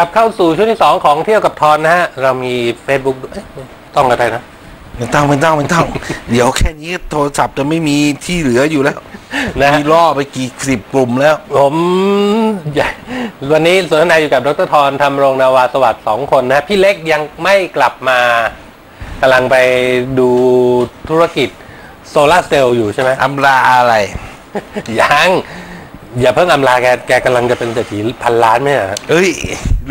ลับเข้าสู่ช่วงที่2ของเที่ยวกับทอนนะฮะ เรามี Facebook ด้วยเอ๊ะต้องอะไรนะ ไม่ต้องไม่ต้องไม่ต้อง เดี๋ยวแค่นี้โทรศัพท์จะไม่มีที่เหลืออยู่แล้ว นะฮะ มีล่อไปกี่สิบกลุ่มแล้ว ผมอยากวันนี้สนทนาอยู่กับดรทอนทำรงนาวาสวัสดิ์สองคนนะพี่เล็กยังไม่กลับมากำลังไปดูธุรกิจโซลาร์เซลล์อยู่ใช่ไหมอำลาอะไร ยัง อย่าเพิ่งอำลาแก แกกำลังจะเป็นเศรษฐีพันล้านไหมฮะเอ้ย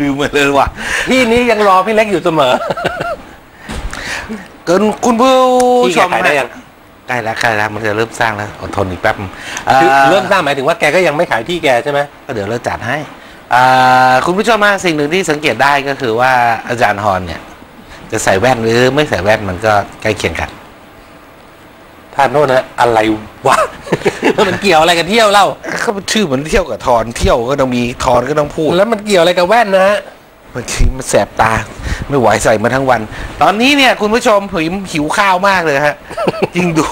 ลืมไปเลยว่ะ พี่นี้ยังรอพี่เล็กอยู่เสมอ เกินคุณผู้พี่ชแกมขายได้ยังใกล้แล้วใกล้แล้วมันจะเริ่มสร้างแล้วอดทนอีกแป๊บอ่าคือเริ่มสร้างหมายถึงว่าแกก็ยังไม่ขายที่แกใช่ไหม ก็เดี๋ยวเราจัดให้อ่าคุณผู้ชมมาสิ่งหนึ่งที่สังเกตได้ก็คือว่าอาจารย์ฮอนเนี่ย จะใส่แว่นหรือไม่ใส่แว่นมันก็ใกล้เคียงกัน ท่านโทษนะอะไรวะมันเกี่ยวอะไรกับเที่ยวเล่าเขาชื่อเหมือนเที่ยวกับทอนเที่ยวก็ต้องมีทอนก็ต้องพูดแล้วมันเกี่ยวอะไรกับแว่นนะฮะบางทีมันแสบตา ไม่ไหวใส่มาทั้งวัน ตอนนี้เนี่ยคุณผู้ชมผมหิวข้าวมากเลยฮะ ยิ่งดู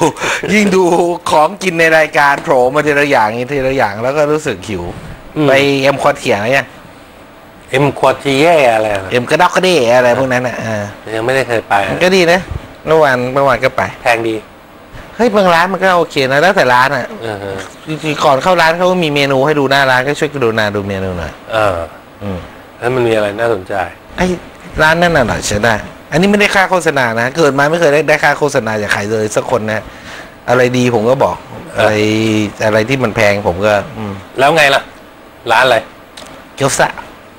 ยิ่งดูของกินในรายการโผล่มาทีละอย่างทีละอย่างแล้วก็รู้สึกหิวอืมไปเอ็มคอเถียงอะไรเนี่ยเอ็มควอเทียอะไรนะเอ็มกระดอกกระเดอะไรพวกนั้นอะอ่ายังไม่ได้เคยไปมันก็ดีนะเมื่อวานเมื่อวานก็ไป แพงดี เฮ้ยบางร้านมันก็โอเคนะแล้วแต่ร้านอะเออฮะจริงๆก่อนเข้าร้านเขาก็มีเมนูให้ดูหน้าร้านก็ช่วยกรุณาดูเมนูหน่อยเอออืมแล้วมันมีอะไรน่าสนใจ ไอ้ร้านนั่นน่ะหน่อยใช่ได้ อันนี้ไม่ได้ค่าโฆษณานะเกิดมาไม่เคยได้ได้ค่าโฆษณาจากใครเลยสักคนนะ อะไรดีผมก็บอก อะไรอะไรที่มันแพงผมก็ อืมแล้วไงล่ะ ร้านอะไรเกี๊ยวซ่า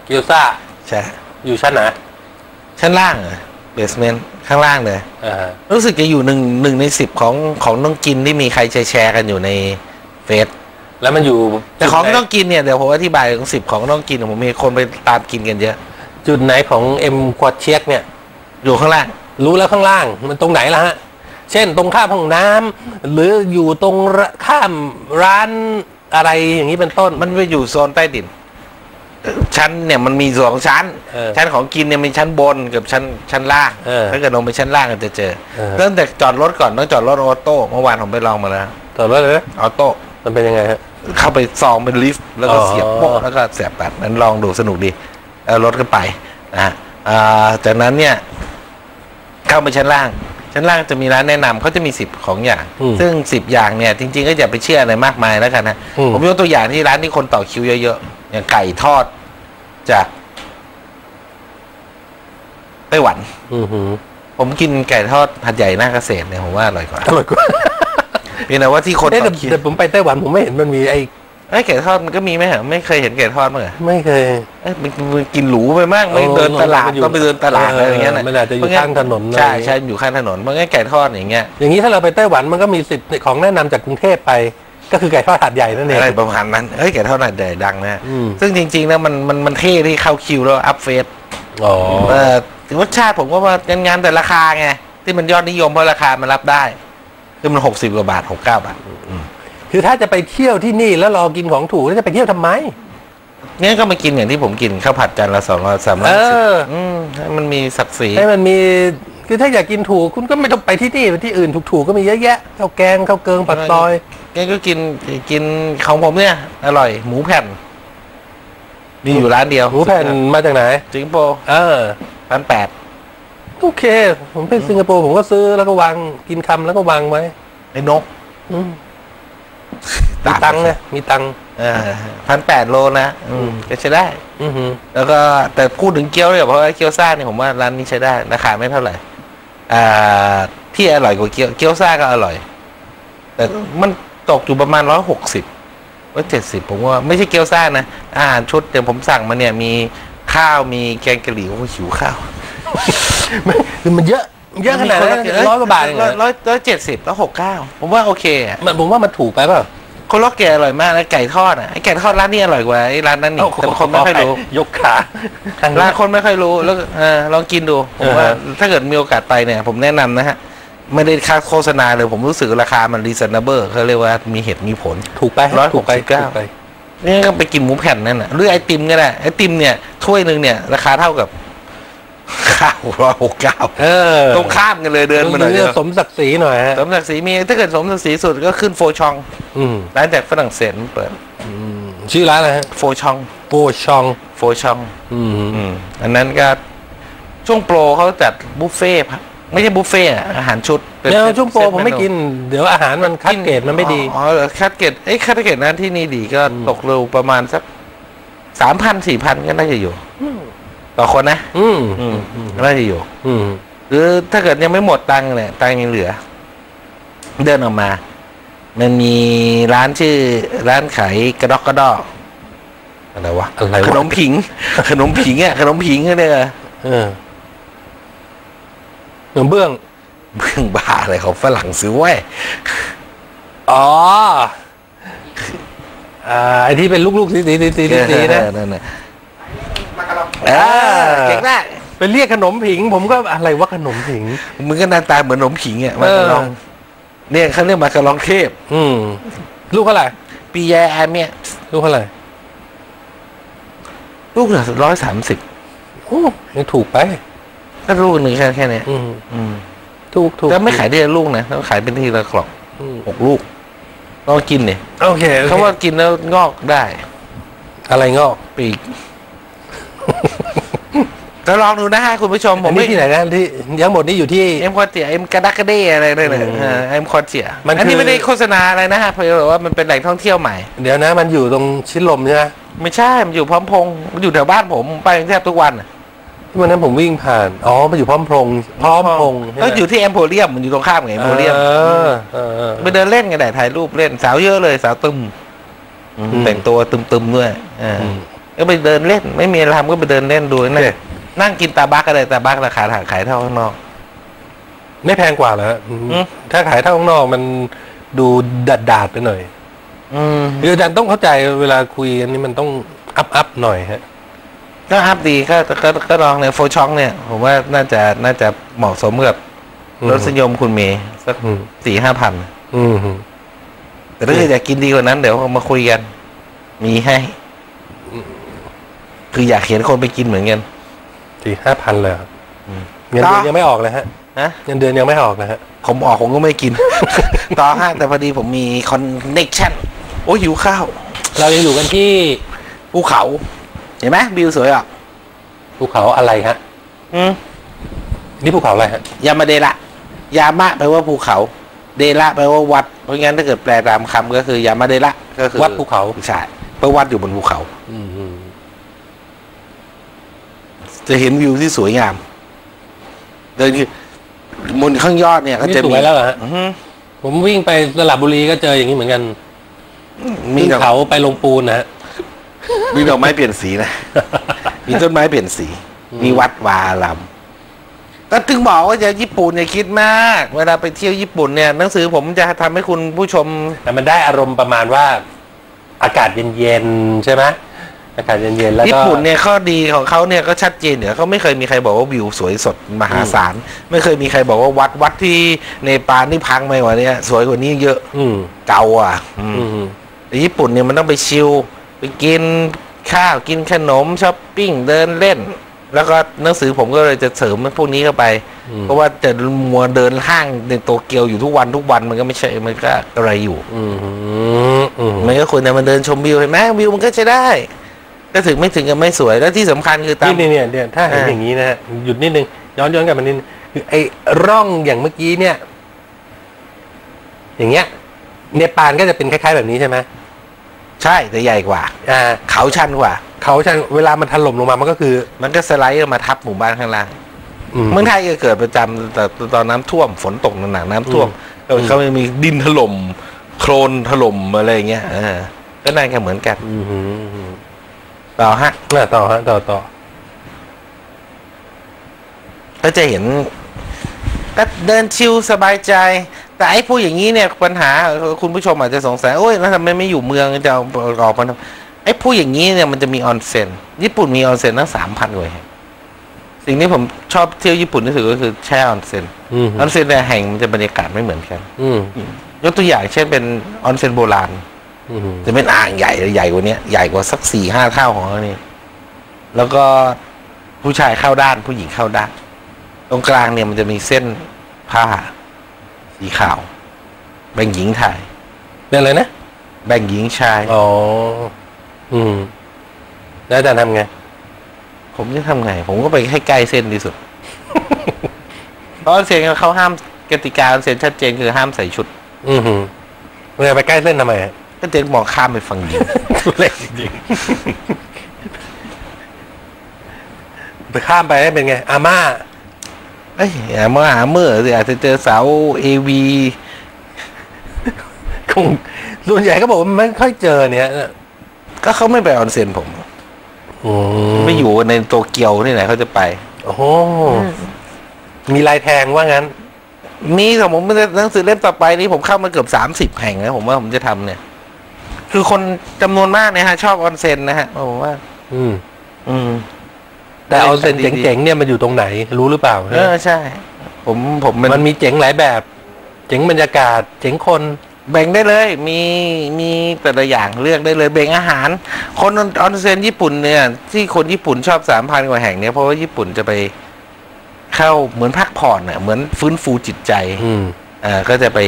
เกียวซ่าใช่อยู่ชั้นไหนชั้นล่างเบ สเมนต์ข้างล่างเลยอ่าฮะรู้สึกจะอยู่หนึ่งหนึ่งในสิบของของต้องกินที่มีใครแชร์แชร์กันอยู่ในเฟซแล้วมันอยู่แต่ของจุดไหนต้องกินเนี่ยเดี๋ยวผมอธิบายของสิบของต้องกินผมมีคนไปตามกินกันเยอะ จุดไหนของเอ็มควอเชียกเนี่ย อยู่ข้างล่าง รู้แล้วข้างล่างมันตรงไหนล่ะฮะ เช่นตรงข้ามห้องน้ำหรืออยู่ตรงระข้ามร้านอะไรอย่างนี้เป็นต้น มันไปอยู่โซนใต้ดินเอ่อ ชั้นเนี่ยมันมีสองชั้น เออชั้นของกินเนี่ยมีชั้นบนกับชั้นชั้นล่างเออถ้าเกิดลงไปชั้นล่างก็จะเจอเออ เริ่มแต่จอดรถก่อนต้องจอดรถออโต้เมื่อวานผมไปลองมาแล้วต่อรถเลยนะออโต้มันเป็นยังไงฮะ เข้าไปซองเป็นลิฟต์แล้วก็อ๋อ เสียบโป๊ะแล้วก็เสียบตัดนั้นลองดูสนุกดีเอารถก็ไปนะฮะอ่าจากนั้นเนี่ย เข้าไปชั้นล่าง ชั้นล่างจะมีร้านแนะนำเขาจะมีสิบของอย่าง อืมซึ่งสิบอย่างเนี่ย จริง ๆ ก็อย่าไปเชื่ออะไรมากมายแล้วกันนะอืม ผมยกตัวอย่างที่ร้านที่คนต่อคิวเยอะๆ อย่างไก่ทอดจากไต้หวัน อือหือ ผมกินไก่ทอดหัดใหญ่หน้าเกษตรเนี่ยผมว่าอร่อยกว่าอร่อยกว่าเพียงแต่ว่าที่คนเอ๊ะต่แต่อคิวแต่ผมไปไต้หวันผมไม่เห็นมันมีไอ้ไอ้ยไก่ทอดมันก็มีไหมเหรอไม่เคยเห็นไก่ทอดมั้งเหรอไม่เคย เอ้ยมันมันกินหรูไปมากไม่เออเดินตลาดมันอยู่ต้องไปเดินตลาดเอออะไรอย่างเงี้ยะมันอาจจะอยู่เพระงั้ข้างถนนอะไร ใช่อย่างเงี้ยใช่อยู่ข้างถนนเพราะงั้นไก่ทอดอย่างเงี้ย อย่างนี้ถ้าเราไปไต้หวันมันก็มีสิทธิ์ของแนะนำจากกรุงเทพไป ก็คือไก่ทอดหาดใหญ่นั่นเองอะไรประมาณนั้นเอ้ยไก่ทอดน่ะเดดังนะอืมซึ่งจริงๆแล้วมันมันมันเท่ที่เข้าคิวแล้วอัพเฟสอ๋อเออถึงรสชาติผมก็ว่างานๆแต่ราคาไงที่มันยอดนิยมเพราะราคามันรับได้คือมันหกสิบกว่าบาทหกเก้าบาทคือถ้าจะไปเที่ยวที่นี่แล้วรอกินของถูกแล้วจะไปเที่ยวทำไมงั้นก็มากินอย่างที่ผมกินข้าวผัดจานละสองร้อยสามร้เออยสิบออืมให้มันมีศักดิ์ศรีให้มันมีคือถ้าอยากกินถูกคุณก็ไม่ต้องไปที่นี่ไปที่อื่นถูกๆก็มีเยอะแยะข้าวแกงข้าวเกิงปัดซอย งั้นก็กินกินของผมเนี่ย อร่อย หมูแผ่น มีอยู่ร้านเดียวหมูแผ่นมาจากไหน สิงคโปร์เออพันแปดโอเค ผมไปสิงคโปร์ผมก็ซื้อแล้วก็วางกินคำแล้วก็วางไว้ไอ้นกอืมมีตังค์นะมีตังค์พันแปดโลนะอืมก็ใช้ได้ อือหือแล้วก็แต่พูดถึงเกี๊ยวเนี่ยเพราะว่าเกี๊ยวซ่าเนี่ยผมว่าร้านนี้ใช้ได้ราคาไม่เท่าไหร่อ่าที่อร่อยกว่าเกี๊ยวเกี๊ยวซ่าก็อร่อย แต่มัน ตกอยู่ประมาณร้อยหกสิบร้อยเจ็ดสิบผมว่าไม่ใช่เกี๊ยวซ่านะ อาหารชุดเดี๋ยวผมสั่งมาเนี่ยมีข้าวมีแกงกะหรี่โอ้โหหิวข้าวคือมันเยอะเยอะขนาดนั้นร้อยกว่าบาทเองเหรร้อยอร้อยร้อยเจ็ดสิบร้อยหกเก้าผมว่าโอเคอะมันผมว่ามันถูกไปเปล่าคนล็อกแกอร่อยมากแล้วไก่ทอดอะไอ้ไก่ทอดร้านนี้อร่อยกว่าไอ้ร้านนั้นนี่แต่คนไม่ค่อยรู้ยกขาทางร้าร้านนคนไม่ค่อยรู้แล้วเออลองกินดูผมว่าเออถ้าเกิดมีโอกาสไปเนี่ย ผมแนะนำนะฮะ ไม่ได้ค่าโฆษณาเลยผมรู้สึกราคามันรี s น n เบิลเขาเรียกว่ามีเหตุมีผล ถูกไปร้อยหถูกกไปสิบเก้าถูกไปนี่ก็ไปกินหมูแผ่นนั่นน่ะหรือไอติมก็ได้ไอติมเนี่ยถ้วยหนึ่งเนี่ย ราคาเท่ากับข้าวร้อยหกเก้าเออตรงข้ามกันเลยเดินมาหน่อยเรื่เดีอยวงสมศักดิ์ศรีหน่อยฮะสมศักดิ์ศรีมีถ้าเกิดสมศักดิ์ศรีสุดก็ขึ้นโฟชองอืมร้านจากฝรั่งเศสมันเปิดอืมชื่อร้านอะไรฮะโฟชองโปชอง โฟโฟช่องอืมอืมอันนั้นก็ช่วงโปรเขาจัดบุฟเฟ่ต์ครับ ไม่ใช่บุฟเฟ่ต์อะอาหารชุดป็นเนี่ยเซ็ตช่วงโปรเซ็ตผมไม่เนูกิน เดี๋ยวอาหารมันคัดเกรดมันไม่ดี อ๋อเหรอคัดเกรดเอ้ยคัดเกรดนั้นที่นี่ดีก็อืม ตกเร็วประมาณสักสามพันสี่พันก็น่าจะอยู่ ต่อคนนะ อืมอืมน่าจะอยู่ อืมหรือถ้าเกิดยังไม่หมดตังค์เนี่ยตังค์ยังเหลือ เดินออกมา มันมีร้านชื่อ ร้านขายกระดอกกระดอกอะไรวะอะไรขวะนมผิง ขนมผิงอะขนมผิงเนี่ยเออขนม เบื้องเบื้องบ้าอะไรของฝรั่งซื้อไว้ยอ๋ออ่าไอที่เป็นลูกๆสีสีสีสีสีนะเออนั่นน่ะมากระลองเออเก่งได้ไปเรียกขนมผิง ผมก็อะไรว่าขนมผิงมึงก็หน้าตาเหมือนขนมผิงอะมาเออกระลองเนี่ยเขาเรียกมากระลองเทพ อืมลูกเท่าไหร่ปีแยแอมเนี่ยลูกเท่าไหร่ลูกละร้อยสามสิบโอ้ยังถูกไป ก็ลูกหนึ่งแค่แค่เนี้ยอืมอืมถูกถูกแล้วไม่ขายได้ลูกนะเขาขายเป็นทีละกล่องอืมหกลูกลองกินเนี่ยโอเคโอคเขาว่ากินแล้วงอกได้ อะไรงอกปีกก็ลองดูนะฮะคุณผู้ชมผอัมนไม่นี้ที่ไหนนะที่ทั้งหมดนี้อยู่ที่เอ็มคอเจียเอ็มกระดักกระเด้อะไรนั่นแหละอืมเออเอ็มคอเจียมันอันนี้คือไม่ได้โฆษณาอะไรนะฮะเพราะว่ามันเป็นแหล่งท่องเที่ยวใหม่ เดี๋ยวนะ มันอยู่ตรงชิดลมใช่ไหมไม่ใช่มันอยู่พร้อมพงษ์มันอยู่แถวบ้านผมผมไปแทบทุกวันอะที่ วันนั้นผมวิ่งผ่าน อ๋อมันอยู่พร้อมพงษ์พร้อมพงษ์ใช่ไหมก็อยู่ที่เอ็มโพเรียมมันอยู่ตรงข้ามกับเอ็มโพเรียมเออเออเออ ไปเดินเล่นกันได้ถ่ายรูปเล่นสาวเยอะเลยสาวตึมอืม แต่งตัวตึมๆด้วยอ่าอืม ก็ไปเดินเล่น ไม่มีอะไรทำก็ไปเดินเล่นดูนั่นนั่งกินตาบักก็ได้ตาบักราคาขายเท่าข้างนอก ไม่แพงกว่าเหรอมถ้าขายเท่าข้างนอกมันดูดัดดาดๆไปหน่อยอืมคืออาจารย์ต้องเข้าใจเวลาคุยกันนี่มันต้องอัพอัพหน่อยฮะ ก็อัพดีก็ก็ก็ลองเนี่ยโฟช็องเนี่ย ผมว่าน่าจะน่าจะเหมาะสมกับอืมรสนิยมคุณเมย์สักอืม สี่ห้าพันอืมแต่ถ้าเกิดอยากกินดีกว่านั้นเดี๋ยวมาคุยกัน มีให้ คืออยากเห็นคนไปกินเหมือนกัน สี่ห้าพันเลยเหรออืมเงินเดือนยังไม่ออกเลยฮะนะ เงินเดือนยังไม่ออกนะฮะ ผมออกผมก็ไม่กิน ต่อฮะแต่พอดีผมมีคอนเน c ชั่นโอ้ยหิวข้าว เรายังอยู่กันที่ภูเขา เห็นไหมวิวสวยอะภูเขาอะไรฮะอืมนี่ภูเขาอะไรฮะยามาเดระยามะแปลว่าภูเขา เดระแปลว่าวัด เพราะงั้นถ้าเกิดแปลตามคำก็คือยามาเดระก็คือวัดภูเขาใช่เพราะวัดอยู่บนภูเขา อืมอืมจะเห็นวิวที่สวยงามเดินคือบนข้างยอดเนี่ยก็นี่จะสมีวยแล้วเหรอฮะอือฮึผมวิ่งไปสระบุรีก็เจออย่างนี้เหมือนกันมีขึ้นดอกเขาไปลงปูนนะฮะ มีดอกไม้เปลี่ยนสีนะ มีต้นไม้เปลี่ยนสีอืมมีวัดวาอารามก็ถึงบอกว่าจะญี่ปุ่นอย่าคิดมาก เวลาไปเที่ยวญี่ปุ่นเนี่ยหนังสือผมจะทำให้คุณผู้ชม แต่มันได้อารมณ์ประมาณว่า อากาศเย็นๆใช่ไหมอากาศเย็นๆแล้วก็ญี่ปุ่นเนี่ยข้อดีของเขาเนี่ยก็ชัดเจนเนี่ยเขาไม่เคยมีใครบอกว่าวิวสวยสดมหาศาล ไม่เคยมีใครบอกว่าวัดวัดที่เนปาลนี่พังไปกว่าเนี้สวยกว่านี้เยอะ อืมเก่าอะอืมอืมแต่ญี่ปุ่นเนี่ยมันต้องไปชิล ไปกินข้าวกินขนมช้อปปิ้งเดินเล่น แล้วก็หนังสือผมก็เลยจะเสริมพวกนี้เข้าไปอืมเพราะว่าจะมัวเดินห้างในโตเกียวอยู่ทุกวันทุกวันมันก็ไม่ใช่มันก็อะไรอยู่อืมอืมมันก็ควรจะมาเดินชมวิวเห็นไหมวิวมันก็ใช้ได้ ก็ถึงไม่ถึงกับไม่สวยแล้วที่สำคัญคือตามนี่เนี่ยเนี่ยถ้าเห็นอ่าอย่างนี้นะฮะหยุดนิดนึงย้อนย้อนกลับมานิดนึงคือไอ้ร่องอย่างเมื่อกี้เนี่ย อย่างเงี้ยเนปาลก็จะเป็นคล้ายๆแบบนี้ใช่ไหม ใช่แต่ใหญ่กว่า อ่าเขาชันกว่า เขาชันเวลามันถล่มลงมามันก็คือมันก็สไลด์ลงมาทับหมู่บ้านข้างล่างอืมเมืองไทยก็เกิดประจำแต่ตอนน้ำท่วมฝนตกหนักๆน้ำท่วมอืมเขาไม่มีดินถล่มโคลนถล่มอะไรอย่างเงี้ยเออก็น่าจะเหมือนกันอืมอืมอืมต่อฮะน่าต่อฮะต่อต่อก็จะเห็นก็เดินชิลสบายใจ แต่ไอ้ผู้อย่างนี้เนี่ยปัญหาคุณผู้ชมอาจจะสงสัยโอ้ยแล้วทำไมไม่อยู่เมืองจะเอาออกมาทำไอ้ผู้อย่างนี้เนี่ยมันจะมีออนเซ็นญี่ปุ่นมีออนเซ็นตั้งสามพันกว่าแห่งสิ่งที่ผมชอบเที่ยวญี่ปุ่นที่สุดก็คือแช่ออนเซ็นอืมออนเซ็นแต่ละแห่งมันจะบรรยากาศไม่เหมือนกันอืมยกตัวอย่างเช่นเป็นออนเซ็นโบราณอืมจะเป็นอ่างใหญ่ใหญ่กว่าเนี้ยใหญ่กว่าสักสี่ห้าเท่าของอันนี้แล้วก็ผู้ชายเข้าด้านผู้หญิงเข้าด้าน ตรงกลางเนี่ยมันจะมีเส้นผ้า สีขาว แบ่งหญิงถ่าย เป็นอะไรนะ แบ่งหญิงชาย อ๋อ อืม แล้วอาจารย์ทำไง ผมจะทำไง ผมก็ไปให้ใกล้เส้นที่สุด เพราะออนเซ็นเขาห้ามกติกาออนเซ็นชัดเจนคือห้ามใส่ชุด อือหือมึงจะไปใกล้เส้นทำไมอะก็เจนมองข้ามไปฝั่งยิงทุเรศจริงๆไปข้ามไปได้เป็นไง อาม่า เอ้ยอย่ามาหาเมื่อสิอาจจะเจอสาวเอวีคงส่วนใหญ่ก็บอกว่าไม่ค่อยเจอเนี่ย ก็เขาไม่ไปออนเซ็นผมอืมไม่อยู่ในโตเกียวที่ไหนเขาจะไป โอ้โหมีลายแทงว่างั้น มีสมมติหนังสือเล่มต่อไปนี้ผมเข้ามาเกือบสามสิบแห่งแล้วผมว่าผมจะทำเนี่ย คือคนจำนวนมากเนี่ยฮะ ชอบออนเซ็นนะฮะผมว่า อืม อืม แต่เอาเซนเจ๋งๆเนี่ยมันอยู่ตรงไหนรู้หรือเปล่าเออใช่ ผมผมเป็นมันมีเจ๋งหลายแบบ เจ๋งบรรยากาศ เจ๋งคนแบ่งได้เลยมีมีแต่ละอย่างเลือกได้เลยแบ่งอาหาร คนออนเซ็นญี่ปุ่นเนี่ย ที่คนญี่ปุ่นชอบสามพันกว่าแห่งเนี่ยเพราะว่าญี่ปุ่นจะไปเข้าเหมือนพักผ่อนอะเหมือนฟื้นฟูจิตใจ อืมเอ่อก็จะไป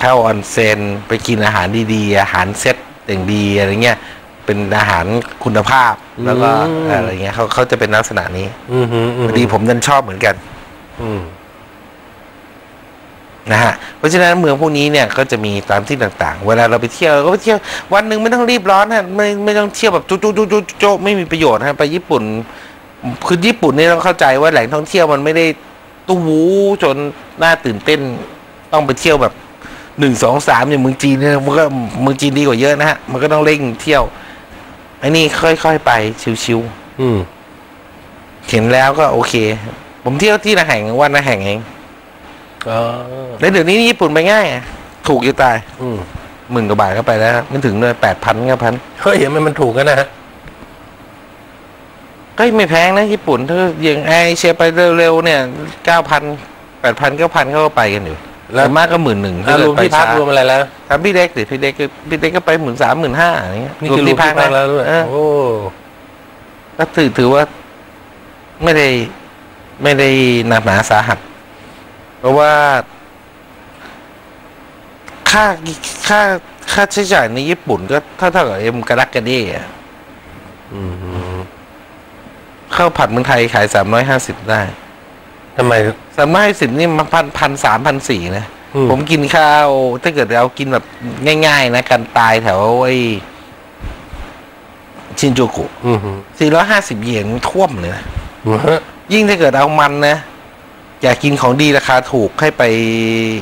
เข้าออนเซ็นไปกินอาหารดีๆ อาหารเซ็ตอย่างดีอะไรเงี้ย เป็นอาหารคุณภาพแล้วก็อะไรเงี้ยเขาเขาจะเป็นลักษณะนี้อืมอืมพอดีผมดันชอบเหมือนกันอืมนะฮะเพราะฉะนั้นเมืองพวกนี้เนี่ยก็จะมีตามที่ต่าง ๆ เวลาเราไปเที่ยวเราก็ไปเที่ยววันหนึ่งไม่ต้องรีบร้อนนะไม่ไม่ต้องเที่ยวแบบจุ๊จุ๊จุ๊จุ๊โจะไม่มีประโยชน์ฮะไปญี่ปุ่นคือญี่ปุ่นนี่ต้องเข้าใจว่าแหล่งท่องเที่ยวมันไม่ได้ตู้วูจนน่าตื่นเต้น ต้องไปเที่ยวแบบหนึ่งสองสามอย่างเมืองจีนเนี่ยมันก็เมืองจีนดีกว่าเยอะนะฮะมันก็ต้องเร่งเที่ยวไอ้นี่ค่อยๆไปชิวอืมๆเห็นแล้วก็โอเค ผมเที่ยวที่ละแห่งวันละแห่งเองอ๋อแล้วเดี๋ยวนี้ญี่ปุ่นไปง่ายอะถูกจะตาย อืมหมื่นกว่าบาทก็ไปแล้วไม่ถึงเลยแปดพันเก้าพันเฮ้ยมันมันถูกกันนะฮะก็ไม่แพงนะญี่ปุ่นถ้าอย่างไอเชียไปเร็วๆเนี่ยเก้าพันแปดพันเก้าพันเขาก็ไปกันอยู่ แล้แล้ววมากก็หมื่นหนึ่งอะรวมที่พักรวมอะไรแล้วถามพี่เล็กดิพี่เล็กก็พี่เล็กก็ไปหมื่นสามหมื่นห้าอะไรเงี้ยนี่คือรวมที่พักแล้วด้วยเออโอ้ก็ถือถือว่าไม่ได้ไม่ได้หนักหนาสาหัส เพราะว่า ค่าค่าค่าใช้จ่ายในญี่ปุ่นก็เท่าเท่ากับเอ็มกระดักกระเดี้อะอืมข้าวผัดเมืองไทยขายสามร้อยห้าสิบได้ ทำไมสามร้อยห้าสิบนี่มันพันพันสามพันสี่นะ อืม ผมกินข้าว ถ้าเกิดเรากินแบบง่ายๆ นะกันตายแถวไอ้ชินจูกุอืมสี่ร้อยห้าสิบเยนท่วมเลยนะอืมฮะยิ่งถ้าเกิดเอามันนะ อยากกินของดีราคาถูกให้ไป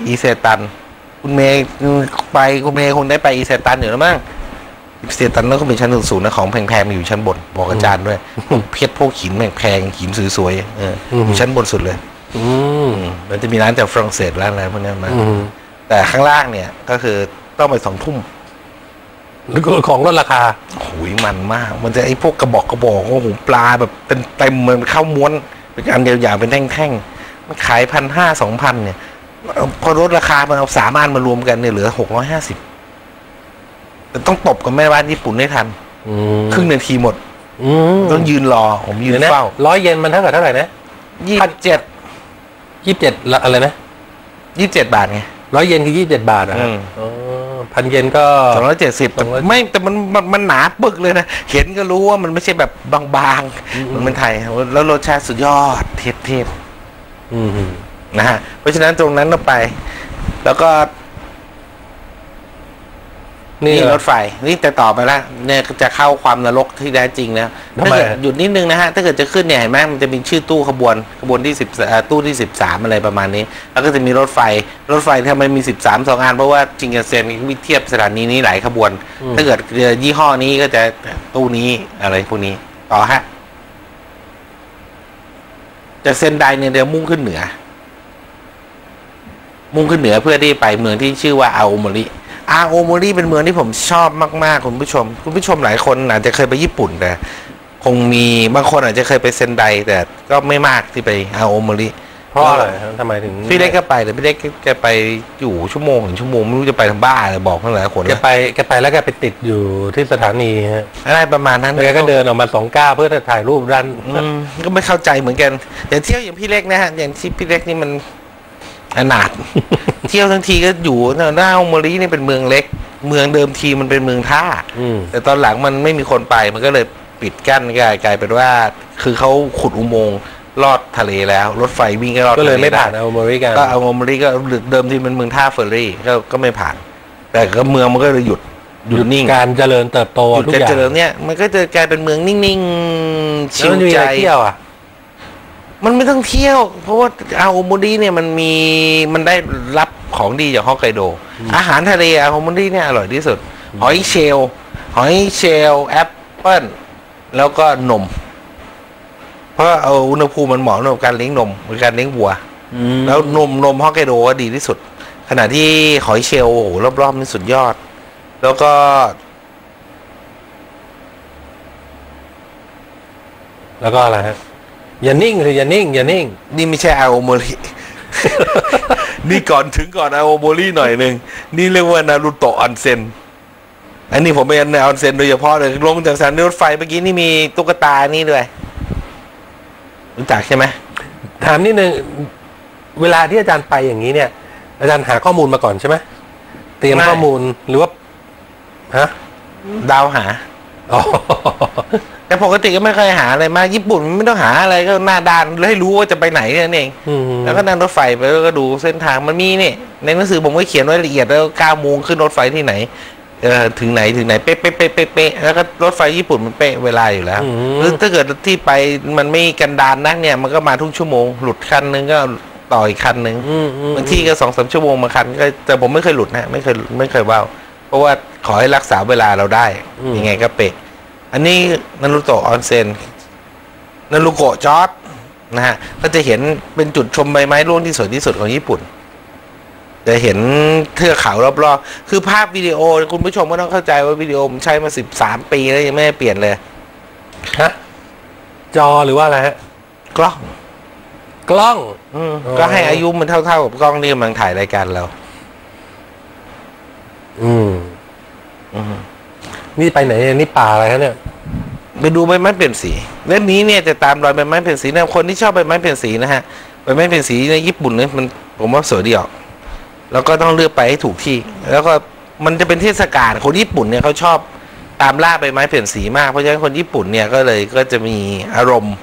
อีเซตัน คุณเมย์ไปคุณเมย์คงได้ไปอีเซตันอยู่แล้วมั้ง อีเซตันนั่นก็เป็นชั้นสูงๆนะของแพงๆมีอยู่ชั้นบนบอกอาจารย์ด้วยพวกเพชรพวกหินแพงๆหินสวยๆเอออยู่ชั้นบนสุดเลย อืมอืมมันจะมีร้านจากฝรั่งเศสร้านอะไรพวกนี้มาอืมแต่ข้างล่างเนี่ย ก็คือต้องไปสองทุ่มแล้วก็ของลดราคาหุยมันมาก มันจะไอ้พวกกระบอกกระบอกโอ้โหปลาแบบเป็นเต็มเหมือนข้าวม้วน เป็นอันยาวๆเป็นแท่งๆมันขายพันห้าสองพันเนี่ยเอาพอลดราคามันเอาสามอันมารวมกันเนี่ยเหลือหกร้อยห้าสิบแต่ต้องตบกับแม่บ้านญี่ปุ่นให้ทันอืมครึ่งนาทีหมดอืมต้องยืนรอ ผมยืเดี๋นยวนะเฝ้าร้อยเยนมันเท่ากับเท่าไหร่นะยี่สิบเจ็ดยี่สิบเจ็ดอะไรนะยี่สิบเจ็ดบาทไงร้อยเยนคือยี่สิบเจ็ดบาทเหรอะอืมอ๋อพันเยนก็สองร้อยเจ็ดสิบ270ไม่แต่มันมันมันหนาปึกเลยนะ เห็นก็รู้ว่ามันไม่ใช่แบบบางๆมันเป็นไทย แล้วรสชาติสุดยอดเทพเทพอืมๆนะฮะเพราะฉะนั้นตรงนั้นเราไป แล้วก็ นี่นี่เหรรอถไฟนี่แต่ต่อไปแล้วเนี่ยจะเข้าความนรกที่แท้จริงแล้วทำถ้าไมเกิดหยุดนิดนึงนะฮะถ้าเกิดจะขึ้นเนี่ยเห็นไหมมันจะมีชื่อตู้ขบวนขบวนที่สิบตู้ที่สิบสามอะไรประมาณนี้ แล้วก็จะมีรถไฟ รถไฟทำไมมีสิบสามสองอันเพราะว่าจิงเกนเซนมีเทียบสถานีนี้หลายขบวน ถ้าเกิดยี่ห้อนี้ก็จะตู้นี้อะไรพวกนี้ต่อฮะจากเซนไดเนี่ยเดี๋ยวมุ่งขึ้นเหนือ มุ่งขึ้นเหนือเพื่อที่ไปเมืองที่ชื่อว่าอาโอโมริ อาโอโมริเป็นเมืองที่ผมชอบมาก ๆ คุณผู้ชม คุณผู้ชมหลายคนอาจจะเคยไปญี่ปุ่นแต่คงมีบางคนอาจจะเคยไปเซนไดแต่ก็ไม่มากที่ไปอาโอโมริเพราะอะไรครับทำไมถึงพี่เล็กก็ไปแต่พี่เล็กแกไปอยู่ชั่วโมงถึงชั่วโมงไม่รู้จะไปทำบ้าอะไรบอกทั้งหลายคนแกเลยไปแกไปแล้วแกไปติดอยู่ที่สถานีฮะอะไรประมาณนั้นแล้วแกก็เดินออกมาสองก้าวเพื่อจะถ่ายรูปด้านอืมก็ไม่เข้าใจเหมือนกันอย่างเที่ยวอย่างพี่เล็กนะฮะอย่างที่พี่เล็กนี่มัน อนาถเที่ยวทั้งทีก็อยู่หน้าโอโมรินี่เป็นเมืองเล็ก เมืองเดิมทีมันเป็นเมืองท่าอืมแต่ตอนหลังมันไม่มีคนไปมันก็เลยปิดกั้นกลายกลายเป็นว่า คือเขาขุดอุโมงค์ลอดทะเลแล้ว รถไฟวิ่งก็ลอดก็เลยทะไม่ผ่านด้เอาโมริกันก็เอาโมริก็เดิมที่เป็นเมืองท่าเฟอร์รี่ก็ก็ไม่ผ่าน แต่ก็เมืองมันก็เลยหยุดหยุดนิ่งการเจริญเติบโตหยุดทุกการอย่างเจริญเนี่ยมันก็จะกลายเป็นเมืองนิ่งๆแล้ชิวลมันมีใจอะไรเที่ยวอะ มันไม่ต้องเที่ยว เพราะว่าอาโอโมริเนี่ยมันมีมันได้รับของดีจากฮอกไกโด อาหารทะเลอาโอโมริเนี่ยอร่อยที่สุด หอยเชลล์หอยเชลล์แอปเปิ้ลแล้วก็นม เพราะเอาอุณหภูมิมันเหมาะสำหรับการเลี้ยงนมในการเลี้ยงวัวแล้วนมนมฮอกไกโดก็ดีที่สุด ขณะที่หอยเชลล์โอ้โหรอบๆนี่สุดยอด แล้วก็แล้วก็อะไรฮะ อย่านิ่งเลยอย่านิ่ง อย่านิ่ง นี่ไม่ใช่อาโอโมรินี่ก่อนถึงก่อนอาโอโมริหน่อยหนึ่งนี่เรียกว่านารูโตะออนเซ็นอันนี้ผมเป็นออนเซ็นโดยเฉพาะเลยลงจากสถานีรถไฟเมื่อกี้นี่มีตุ๊กตานี่ด้วยรู้จักใช่ไหมถามนิดนึงเวลาที่อาจารย์ไปอย่างนี้เนี่ย อาจารย์หาข้อมูลมาก่อนใช่ไหมเตรียมข้อมูลหรือว่าฮะดาวหาอ๋อ แต่ปกติก็ไม่เคยหาอะไรมากญี่ปุ่นไม่ต้องหาอะไรก็หน้าด้านแล้วให้รู้ว่าจะไปไหนนั่นเองอืมแล้วก็นั่งรถไฟไปแล้วก็ดูเส้นทางมันมีนี่ในหนังสือผมก็เขียนไว้ละเอียดแล้วเก้าโมงขึ้นรถไฟที่ไหนเออถึงไหนถึงไหนเป๊ะเป๊ะเป๊ะเป๊ะเป๊ะแล้วก็รถไฟญี่ปุ่นมันเป๊ะเวลาอยู่แล้วอืมหรือถ้าเกิดที่ไปมันไม่กันดานนักเนี่ย มันก็มาทุกชั่วโมง หลุดคันนึงก็ต่ออีกคันนึงอืมอืมบางที่ก็สองสามชั่วโมงบางคันก็แต่ผมไม่เคยหลุดนะไม่เคยไม่เคยว่าว เพราะว่าขอให้รักษาเวลาเราได้ ยังไงก็เป๊ะอันนี้นารุโตะออนเซ็นนารุโกะจอร์ดนะฮะก็จะเห็นเป็นจุดชมใบไม้ร่วงที่สวยที่สุดของญี่ปุ่น จะเห็นเทือกเขารอบๆ คือภาพวิดีโอคุณผู้ชมก็ต้องเข้าใจว่าวิดีโอมันใช้มาสิบสามปีแล้วยังไม่ได้เปลี่ยนเลยฮะจอหรือว่าอะไรฮะกล้อง กล้องอืมอ๋อก็ให้อายุมันเท่าๆกับกล้องที่กำลังถ่ายรายการเรา อืมอืมนี่ไปไหนเนี่ยนี่ป่าอะไรฮะเนี่ย ไปดูใบไม้เปลี่ยนสีเล่มนี้เนี่ยจะตามรอยใบไม้เปลี่ยนสีนะคนที่ชอบใบไม้เปลี่ยนสีนะฮะใบไม้เปลี่ยนสีในญี่ปุ่นเนี่ยมันผมว่าสวยดีออก แล้วก็ต้องเลือกไปให้ถูกที่ แล้วก็มันจะเป็นเทศกาลคนญี่ปุ่นเนี่ยเขาชอบตามล่าใบไม้เปลี่ยนสีมากเพราะฉะนั้นคนญี่ปุ่นเนี่ยก็เลยก็จะมีอารมณ์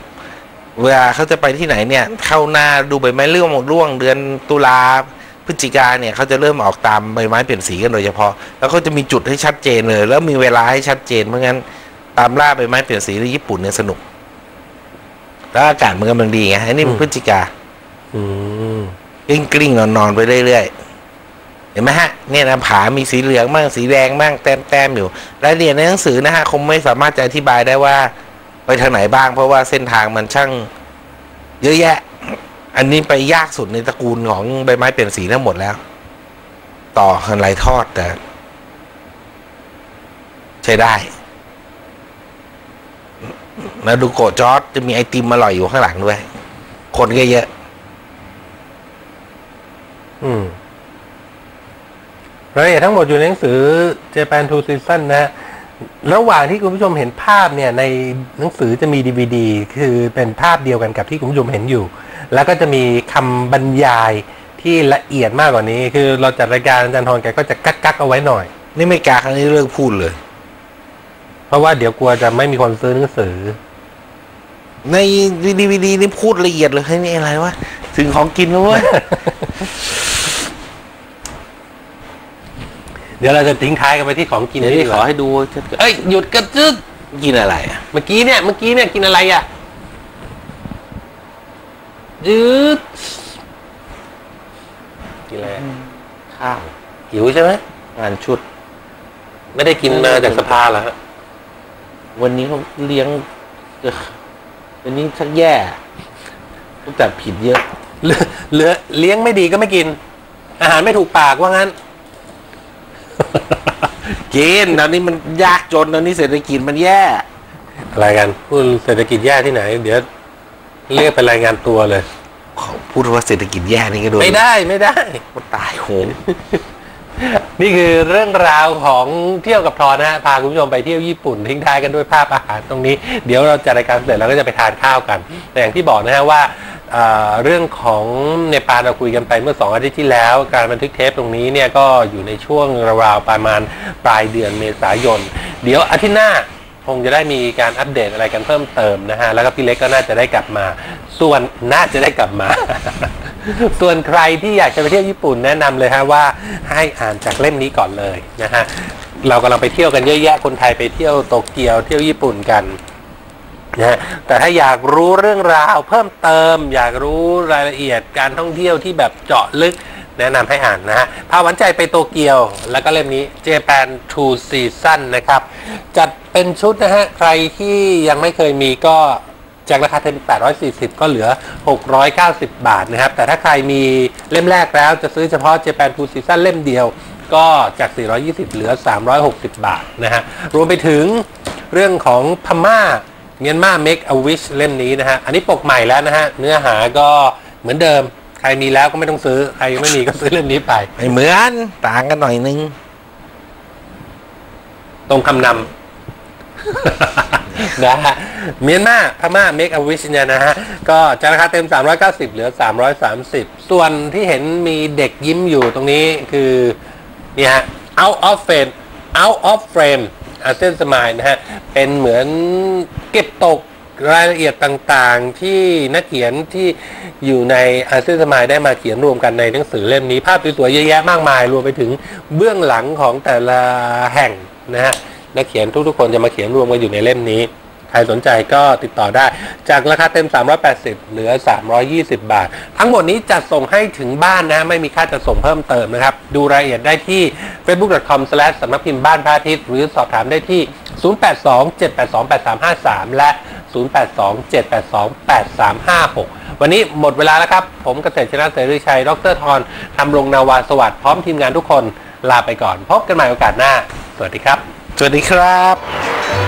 เวลาเขาจะไปที่ไหนเนี่ย เข้าหน้าดูใบไม้ร่วงร่วงเดือนตุลา พฤศจิกาเนี่ยเขาจะเริ่มออกตามใบไม้เปลี่ยนสีกันโดยเฉพาะ แล้วเขาจะมีจุดให้ชัดเจนเลย แล้วมีเวลาให้ชัดเจนเพราะงั้นตามล่าใบไม้เปลี่ยนสีในญี่ปุ่นเนี่ยสนุก แล้วอากาศมันกำลังดีไงอันนี้มันอืมพฤศจิกา อืมกลิ้งกลิ้งนอนนอนๆไปเรื่อยๆเห็นไหมฮะเนี่ยนะผามีสีเหลืองบ้างสีแดงบ้างแต้มแต้มๆอยู่รายละเอียดในหนังสือนะฮะคงไม่สามารถจะอธิบายได้ว่า ไปทางไหนบ้าง เพราะว่าเส้นทางมันช่าง เยอะแยะ อันนี้ไปยากสุดในตระกูลของใบไม้เปลี่ยนสีทั้งหมดแล้ว ต่อกันหลายทอดแต่ ใช้ได้แล้วดูโกจอร์ดจะมีไอติมอร่อยอยู่ข้างหลังด้วย คนก็เยอะ อืมรายละเอียดทั้งหมดอยู่ในหนังสือ Japan Two Season นะฮะระหว่างที่คุณผู้ชมเห็นภาพเนี่ย ในหนังสือจะมีดีวดีคือเป็นภาพเดียวกันกับที่คุณผู้ชมเห็นอยู่ แล้วก็จะมีคำบรรยายที่ละเอียดมากกว่านี้ คือเราจัดรายการอาจารย์ทรแกก็จะกักกักๆเอาไว้หน่อย นี่ไม่กล้าครั้งนี้เลิกพูดเลย เพราะว่าเดี๋ยวกลัวจะไม่มีคนซื้อหนังสือ ในดีวีดีนี่พูดละเอียดเลยเฮ้ยนี่อะไรวะถึงของกินแล้วเว้ยเดี๋ยวเราจะทิ้งท้ายกันไปที่ของกินเดี๋ยวดีนี่กขอว่าให้ดูเอ้ยหยุดกระจึกกินอะไรอะเมื่อกี้เนี่ยเมื่อกี้เนี่ยกินอะไรอะ ยืดกินอะไรอะข้าวหิวใช่ไหมงานชุด ไม่ได้กินมาจากสภาเหรอฮะวันนี้เขาเลี้ยงเอ่อวันนี้ชักแย่ต้องจัดผิดเยอะเหลือเหลือเลี้ยงไม่ดีก็ไม่กิน อาหารไม่ถูกปากว่างั้นกินตอนนี้มันยากจนตอนนี้เศรษฐกิจมันแย่ อะไรกันพูดเศรษฐกิจแย่ที่ไหน เดี๋ยว เรียกไปรายงานตัวเลยเขาพูดว่าเศรษฐกิจแย่นี่ก็โดนไม่ได้ไม่ได้ก็ตายโหงนี่คือเรื่องราวของเที่ยวกับทอนะฮะพาคุณผู้ชมไปเที่ยวญี่ปุ่นทิ้งท้ายกันด้วยภาพอาหารตรงนี้ เดี๋ยวเราจัดรายการเสร็จเราก็จะไปทานข้าวกัน แต่อย่างที่บอกนะฮะว่าเอ่อเรื่องของเนปาลเราคุยกันไปเมื่อสองอาทิตย์ที่แล้ว การบันทึกเทปตรงนี้เนี่ยก็อยู่ในช่วงราวๆประมาณปลายเดือนเมษายน เดี๋ยวอาทิตย์หน้า คงจะได้มีการอัปเดตอะไรกันเพิ่มเติมนะฮะ แล้วก็พี่เล็กก็น่าจะได้กลับมา ส่วนน่าจะได้กลับมา ส่วนใครที่อยากจะไปเที่ยวญี่ปุ่นแนะนำเลยฮะว่าให้อ่านจากเล่มนี้ก่อนเลยนะฮะ เรากำลังไปเที่ยวกันเยอะแยะคนไทยไปเที่ยวโตเกียวเที่ยวญี่ปุ่นกันนะฮะแต่ถ้าอยากรู้เรื่องราวเพิ่มเติม อยากรู้รายละเอียดการท่องเที่ยวที่แบบเจาะลึก แนะนำให้อ่านนะฮะพาหวันใจไปโตเกียว แล้วก็เล่มนี้ Japan Two Season นะครับ จัดเป็นชุดนะฮะ ใครที่ยังไม่เคยมีก็จากราคาเต็ม840 ก็เหลือ 690 บาทนะครับ แต่ถ้าใครมีเล่มแรกแล้วจะซื้อเฉพาะ Japan Two Season เล่มเดียว ก็จาก 420 เหลือ 360 บาทนะฮะ รวมไปถึงเรื่องของพม่าเมียนมา make a wish เล่มนี้นะฮะ อันนี้ปกใหม่แล้วนะฮะ เนื้อหาก็เหมือนเดิม ใครมีแล้วก็ไม่ต้องซื้อ ใครยังไม่มีก็ซื้อเล่มนี้ไปไม่เหมือนต่างกันหน่อยนึง ตรงคำนำนะฮะเมียนมาพม่า make a wish เนี่ยนะฮะ ก็จากราคาเต็ม 390 เหลือ 330 ส่วนที่เห็นมีเด็กยิ้มอยู่ตรงนี้คือเนี่ยฮะ out of frame out of frame อาเซนสมายนะฮะ เป็นเหมือนเก็บตก รายละเอียดต่างๆ ที่นักเขียนที่อยู่ในอาเซนสมายได้มาเขียนรวมกันในหนังสือเล่มนี้ ภาพสวยๆเยอะแยะมากมาย รวมไปถึงเบื้องหลังของแต่ละแห่งนะฮะนักเขียนทุกๆคนจะมาเขียนรวมกันอยู่ในเล่มนี้ ใครสนใจก็ติดต่อได้ จากราคาเต็ม 380 เหลือ 320 บาท ทั้งหมดนี้จัดส่งให้ถึงบ้านนะ ไม่มีค่าจัดส่งเพิ่มเติมนะครับ ดูรายละเอียดได้ที่ facebook.com/ สำนักพิมพ์บ้านพระอาทิตย์หรือสอบถามได้ที่ 0827828353 และ 0827828356 วันนี้หมดเวลาแล้วครับ ผมเกษตรชนะเสรีชัย ดรทรทำรงนาวาสวัสดิ์พร้อมทีมงานทุกคนลาไปก่อน พบกันใหม่โอกาสหน้า สวัสดีครับ สวัสดีครับ